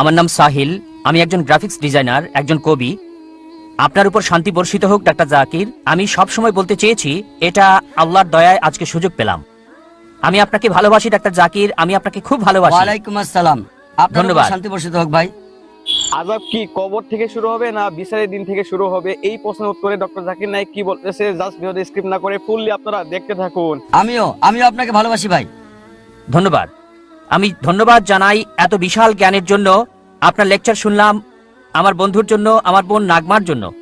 আমার নাম সাহিল আমি একজন গ্রাফিক্স ডিজাইনার একজন কবি। আপনার উপর শান্তি বর্ষিত হোক ডাক্তার জাকির। আমি সব সময় বলতে চেয়েছি এটা আল্লাহর দয়ায় আজকে সুযোগ পেলাম। আমি আপনাকে ভালোবাসি ডাক্তার জাকির। আমি আপনাকে খুব ভালোবাসি। ওয়ালাইকুম আসসালাম। ধন্যবাদ। শান্তি বর্ষিত হোক ভাই। আজাব কি কবর থেকে শুরু হবে না বিচারের দিন থেকে শুরু হবে? এই প্রশ্নের উত্তরে ডক্টর জাকির নাইক কি বলতেছে জাস্ট ভিডিও স্ক্রিপ্ট না করে ফুললি আপনারা দেখতে থাকুন। আমিও আমিও আপনাকে ভালোবাসি ভাই। ধন্যবাদ। আমি ধন্যবাদ জানাই এত বিশাল জ্ঞানের জন্য। আপনার লেকচার শুনলাম, আমার বন্ধুর জন্য, আমার বোন নাগমার জন্য।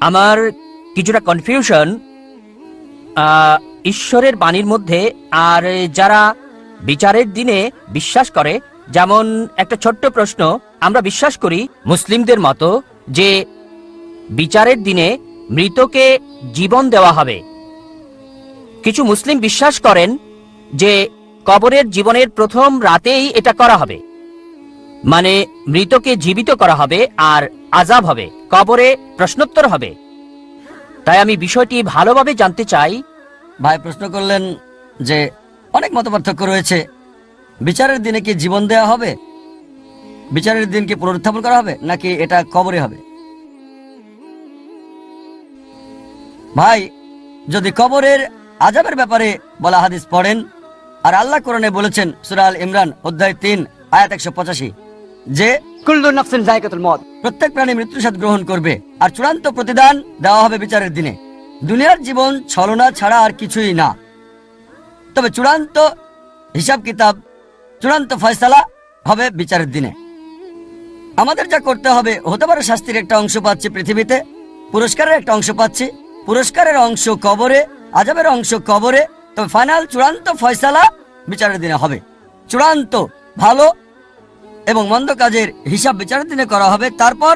আমার কিছুটা কনফিউশন ঈশ্বরের বাণীর মধ্যে, আর যারা বিচারের দিনে বিশ্বাস করে, যেমন একটা ছোট্ট প্রশ্ন, আমরা বিশ্বাস করি মুসলিমদের মতো যে বিচারের দিনে মৃতকে জীবন দেওয়া হবে। কিছু মুসলিম বিশ্বাস করেন যে কবরের জীবনের প্রথম রাতেই এটা করা হবে। মানে মৃতকে জীবিত করা হবে আর আজাব হবে, কবরে প্রশ্নোত্তর হবে। তাই আমি বিষয়টি ভালোভাবে জানতে চাই। ভাই, প্রশ্ন করলেন যে অনেক মতপার্থক্য রয়েছে। বিচারের দিনে কি জীবন দেওয়া হবে? বিচারের দিন কি পুনরুত্থাপন করা হবে, নাকি এটা কবরে হবে? ভাই, যদি কবরের আজাবের ব্যাপারে বলা হাদিস পড়েন আর আল্লাহ কোরআনে বলেছেন সুরাল ইমরান, অধ্যায় তিন, আয়াত একশো পঁচাশি। যে প্রত্যেক প্রাণী মৃত্যুর সাথে গ্রহণ করবে আর চূড়ান্ত প্রতিদান দেওয়া হবে বিচারের দিনে। দুনিয়ার জীবন ছলনা ছাড়া আর কিছুই না। তবে চূড়ান্ত হিসাব কিতাব, চূড়ান্ত ফয়সালা হবে বিচারের দিনে। আমাদের যা করতে হবে, হতে পারে শাস্তির একটা অংশ পাচ্ছি পৃথিবীতে, পুরস্কারের একটা অংশ পাচ্ছি। পুরস্কারের অংশ কবরে, আজাবের অংশ কবরে তবে ফাইনাল চূড়ান্ত ফয়সালা বিচারের দিনে হবে। চূড়ান্ত ভালো এবং মন্দ কাজের হিসাব বিচারের দিনে করা হবে। তারপর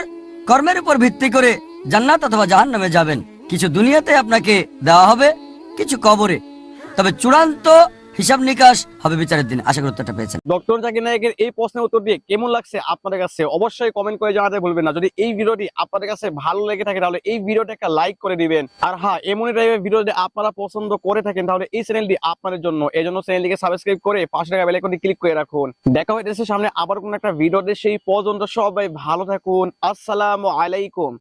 কর্মের উপর ভিত্তি করে জান্নাত অথবা জাহান নামে যাবেন। কিছু দুনিয়াতে আপনাকে দেওয়া হবে, কিছু কবরে। তবে চূড়ান্ত হিসাব নিকাশ হবে বিচারের দিন। আশা করি উত্তরটা পেয়েছেন। ডক্টর জাকির নায়কের এই প্রশ্নের উত্তর দিয়ে কেমন লাগছে আপনাদের কাছে? অবশ্যই কমেন্ট করে জানাতে ভুলবেন না। যদি এই ভিডিওটি আপনাদের কাছে ভালো লেগে থাকে, তাহলে এই ভিডিওটা একটা লাইক করে দিবেন। আর হ্যাঁ এমনই টাইপের ভিডিও যদি আপনারা পছন্দ করে থাকেন, তাহলে এই চ্যানেলটি আপনাদের জন্য। এই জন্য চ্যানেলটিকে সাবস্ক্রাইব করে পাশে টাকা বেলাইকনটি ক্লিক করে রাখুন। দেখা হইতেছে সামনে আবার কোন একটা ভিডিওতে সেই পর্যন্ত সবাই ভালো থাকুন। আসসালামু আলাইকুম।